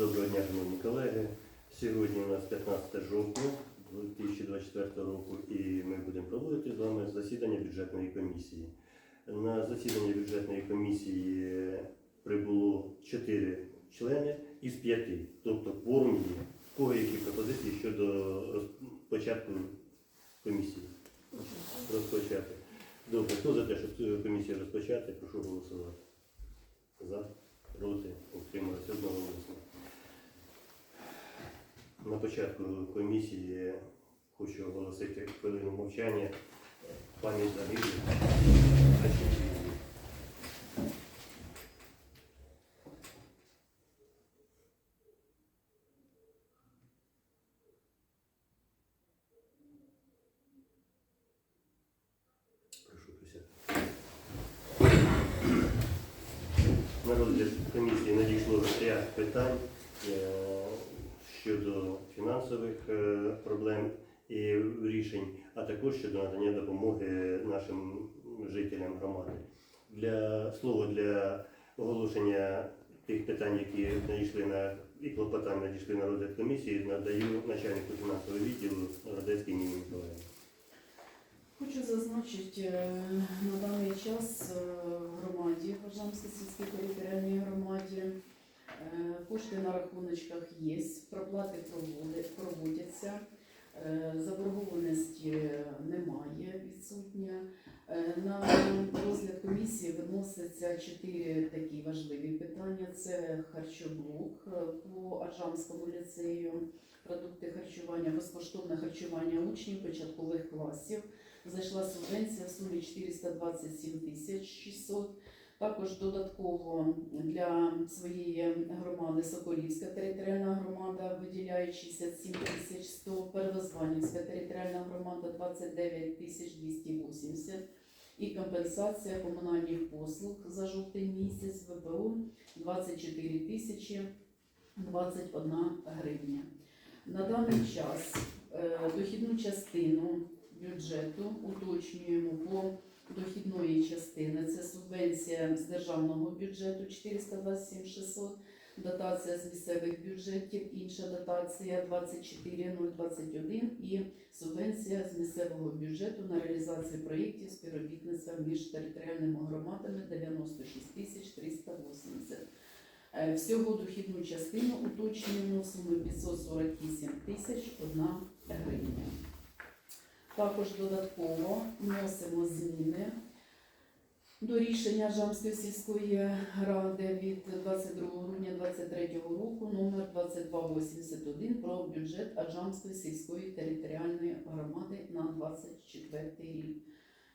Доброго дня, шановні колеги. Сьогодні у нас 15 жовтня 2024 року і ми будемо проводити з вами засідання бюджетної комісії. На засідання бюджетної комісії прибуло 4 члени із 5, тобто кворум є. Кого які пропозиції щодо початку комісії? Розпочати. Добре, хто за те, щоб комісію розпочати, прошу голосувати. За, проти, утрималися одноголосно. На початку комісії хочу оголосити хвилину мовчання пані загиблих. Прошу присядти. На розгляд комісії надійшло ряд питань е, щодо фінансових е, проблем і рішень, а також щодо надання допомоги нашим жителям громади. Для слова для оголошення тих питань, які надійшли на і клопотань надійшли на розгляд комісії, надаю начальнику фінансового відділу Радецькій Ніні Миколаївні. Хочу зазначити, е, на даний час е, в громаді, в Ажамській сільській територіальній громаді, е, кошти на рахуночках є, проплати проводяться, е, заборгованості немає, відсутня. Е, На розгляд комісії виносяться чотири такі важливі питання. Це харчоблок е, по Аджамському ліцею, продукти харчування, безкоштовне харчування учнів початкових класів. Зайшла субвенція в сумі 427 тисяч 600. Також додатково для своєї громади Соколівська територіальна громада виділяє 67 тисяч 100, Первозванівська територіальна громада 29 тисяч 280 і компенсація комунальних послуг за жовтий місяць ВПО 24 тисячі 21 гривня. На даний час е, дохідну частину бюджету уточнюємо по дохідної частини. Це субвенція з державного бюджету 427 600, дотація з місцевих бюджетів, інша дотація 24021 і субвенція з місцевого бюджету на реалізацію проєктів співробітництва між територіальними громадами 96 тисяч 380. Е, Всього дохідну частину уточнюємо в сумі 548 тисяч 1 гривня. Також додатково вносимо зміни до рішення Жамської сільської ради від 22 грудня 2023 року номер 2281 про бюджет Аджамської сільської територіальної громади на 24 рік.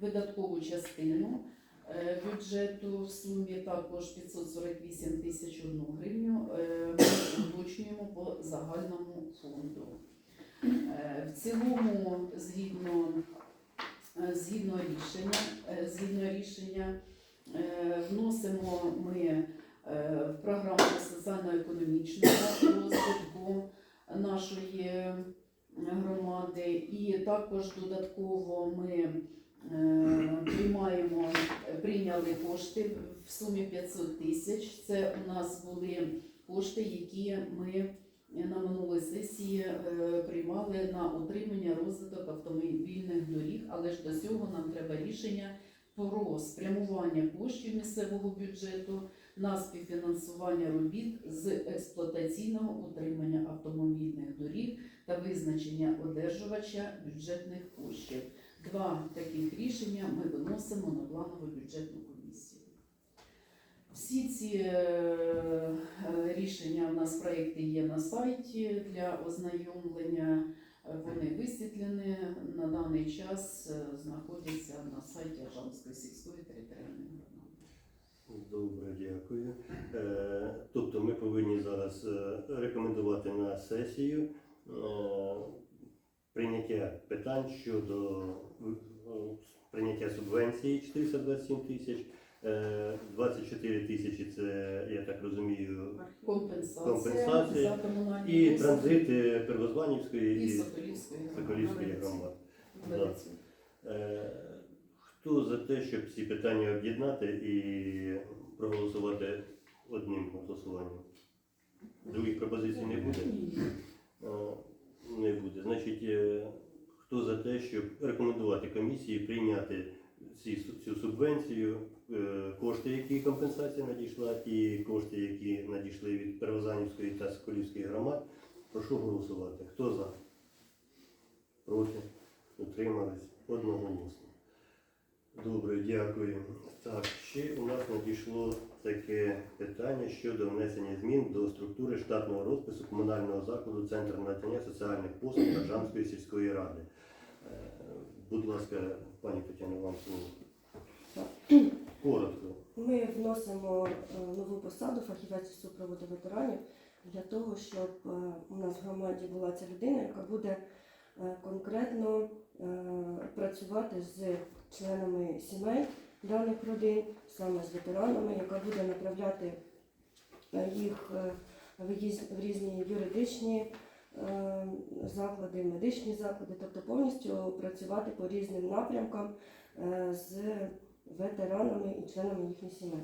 Видаткову частину е, бюджету в сумі також 548 тисяч 1 гривню е, ми уточнюємо по загальному фонду. Е, В цілому, згідно, е, згідно рішення, е, згідно рішення, вносимо ми в програму соціально-економічного розвитку нашої громади, і також додатково ми приймаємо, прийняли кошти в сумі 500 тисяч. Це у нас були кошти, які ми на минулій сесії е, приймали на утримання розвиток автомобільних доріг, але ж до цього нам треба рішення про спрямування коштів місцевого бюджету на співфінансування робіт з експлуатаційного утримання автомобільних доріг та визначення одержувача бюджетних коштів. Два таких рішення ми виносимо на планову бюджетну. Всі ці е, е, рішення у нас проекти є на сайті для ознайомлення. Вони висвітлені на даний час е, знаходяться на сайті Ажанської сільської територіальної громади. Добре, дякую. Тобто ми повинні зараз рекомендувати на сесію прийняття питань щодо прийняття субвенції 427 тисяч. Е, 24 тисячі це, я так розумію, Компенсація, Компенсація і транзит е, Первозванівської і і Соколівської громади. Ведеться. Е, Хто за те, щоб ці питання об'єднати і проголосувати одним голосуванням? Других пропозицій не буде? Е, Не буде. Значить, е, хто за те, щоб рекомендувати комісії прийняти цю субвенцію, е, кошти, які компенсація надійшла, і кошти, які надійшли від Первозанівської та Соколівської громад, прошу голосувати. Хто за? Проти? Утримались? Одноголосно. Добре, дякую. Так, ще у нас надійшло таке питання щодо внесення змін до структури штатного розпису комунального закладу Центр надання соціальних послуг Раджанської сільської ради. Будь ласка, пані Тетяно, вам слово. Коротко. Ми вносимо е, нову посаду фахівець супроводу ветеранів для того, щоб е, у нас в громаді була ця людина, яка буде е, конкретно працювати з членами сімей даних родин, саме з ветеранами, яка буде направляти їх в різні юридичні заклади, медичні заклади, тобто повністю працювати по різним напрямкам е, з ветеранами і членами їхніх сімей.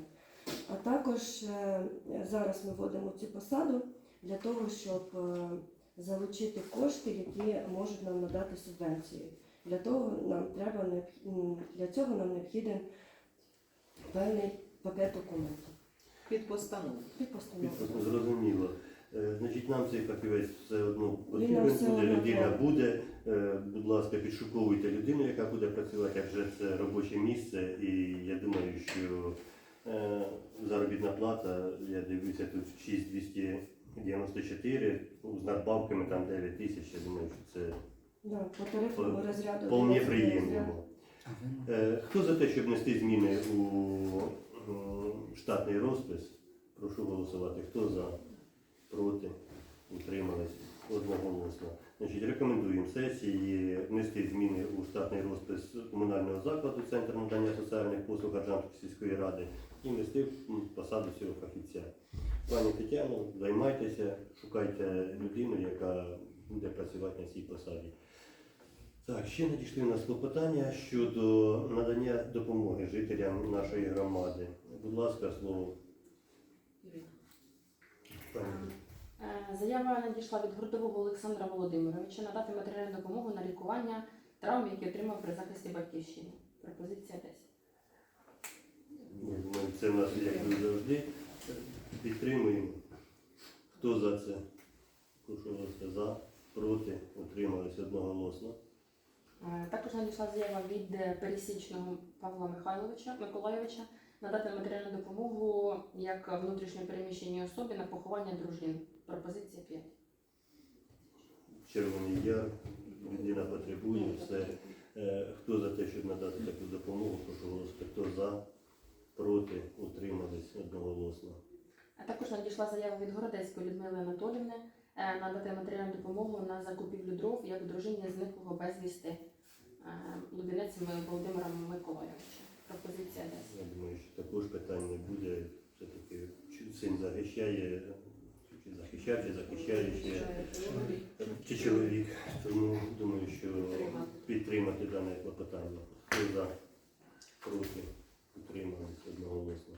А також е, зараз ми вводимо цю посаду для того, щоб е, залучити кошти, які можуть нам надати субвенції. Для того нам треба для цього нам необхіден певний пакет документів. Під постанову. Під постанову. Зрозуміло. Е, Значить, нам цей фахівець все одно потрібен буде, людина буде. Е, Будь ласка, підшуковуйте людину, яка буде працювати, як вже це робоче місце. І я думаю, що е, заробітна плата, я дивлюся, тут 6294, з надбавками там 9 тисяч, я думаю, що це Да, по тарифному розряду. вполне 11 приємно. Хто за те, щоб внести зміни у штатний розпис? Прошу голосувати. Хто за? Проти? Утримались? Одноголосно. Значить, рекомендуємо сесії внести зміни у штатний розпис комунального закладу Центр надання соціальних послуг Аржанської сільської ради і внести посаду цього фахівця. Пані Тетяно, займайтеся, шукайте людину, яка буде працювати на цій посаді. Так, ще надійшли у нас клопотання щодо надання допомоги жителям нашої громади. Будь ласка, слово Заява надійшла від Гуртового Олександра Володимировича надати матеріальну допомогу на лікування травм, які отримав при захисті батьківщини. Пропозиція 10. Ну, Це нас, як завжди, підтримуємо. Хто за це? Голосувати за, проти, утрималися одноголосно. Е, Також надійшла заява від е, пересічного Павла Михайловича Миколайовича надати матеріальну допомогу як внутрішньо переміщеній особі на поховання дружин. Пропозиція 5. Червоний яр, людина потребує все. Е, Хто за те, щоб надати таку допомогу, прошу голосувати. Хто за, проти, утримались одноголосно. А також надійшла заява від Городецької Людмили Анатолівни е, надати матеріальну допомогу на закупівлю дров як дружині зниклого безвісти е, Лубінець Володимира Миколайовича. Пропозиція 10. Я думаю, що також питань не буде. Все-таки чи син захищає, чи захищав, чи захищає ще, чи чоловік. Тому думаю, що Підтримати. підтримати дане клопотання. Хто за, проти, утримались одноголосно.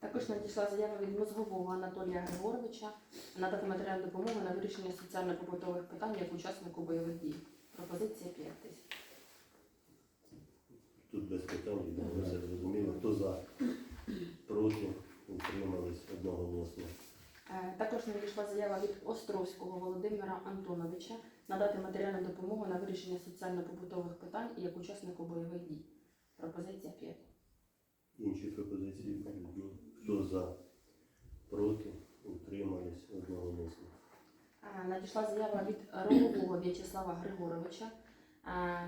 Також надійшла заява від мозгового Анатолія Григоровича надати матеріальну допомогу на вирішення соціально-побутових питань як учаснику бойових дій. Пропозиція 5 тисяч. Тут без питань, я все зрозуміло. Хто за, проти, утримались одноголосно. Е, Також надійшла заява від Островського Володимира Антоновича надати матеріальну допомогу на вирішення соціально-побутових питань як учаснику бойових дій. Пропозиція 5. Інші пропозиції? Ні. Хто за, проти, утримались одноголосно. Е, Надійшла заява від Рогового В'ячеслава Григоровича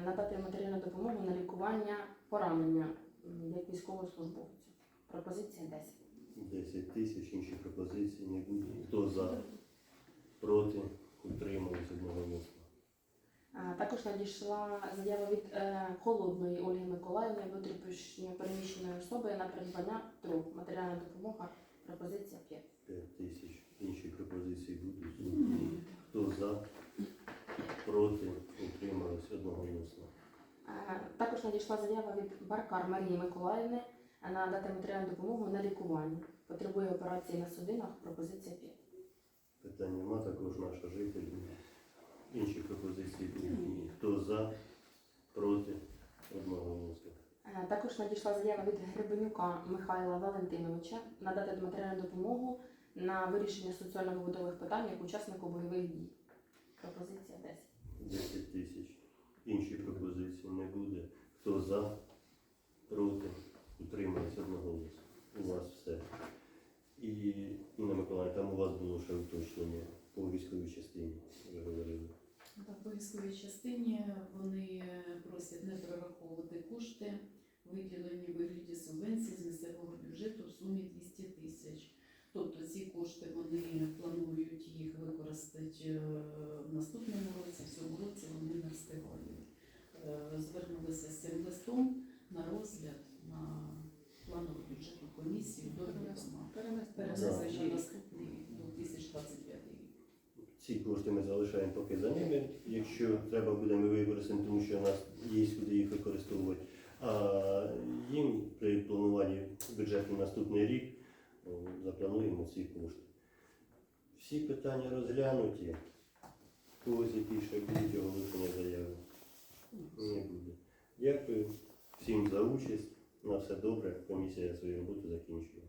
надати матеріальну допомогу на лікування поранення як військовослужбовцю. Пропозиція 10. 10 тисяч, інші пропозиції не буде. Хто за, проти, утримались одноголосно. Е, Також надійшла заява від е, холодної Ольги Миколаївни, внутрішньо переміщеної особи на придбання дров. Матеріальна допомога. Пропозиція 5. 5 тисяч. Інші пропозиції будуть. Хто за, проти, утримались одноголосно. Е, Також надійшла заява від Баркар Марії Миколаївни е, надати матеріальну допомогу на лікування. Потребує операції на судинах. Пропозиція 5. Інші пропозиції? Ні. Хто за, проти, одноголосно. Е, Також надійшла заява від Гребенюка Михайла Валентиновича надати матеріальну допомогу на вирішення соціально-побутових питань як учаснику бойових дій. Пропозиція 10. 10 тисяч. Інші пропозиції не буде. Хто за, проти, утримується одноголосно. У вас все. І Інна Миколаївна, там у вас було ще уточнення по військовій частині, ви говорили. Так, по військовій частині вони просять не перераховувати кошти, виділені в вигляді субвенцій з місцевого бюджету в сумі 200 тисяч. Тобто ці кошти вони використати е, в наступному році, в цьому році вони не встигають. Е, Звернулися з цим листом на розгляд на планову бюджетну комісію до відома. Перенесення на наступний 2025 рік. Ці кошти ми залишаємо поки за ними. Якщо треба буде, ми використаємо, тому що у нас є куди їх використовувати. А їм при плануванні бюджету на наступний рік о, заплануємо ці кошти. Всі питання розглянуті. Когось які ще будуть оголошення заяви? Не буде. Дякую всім за участь. На все добре. Комісія свою роботу закінчує.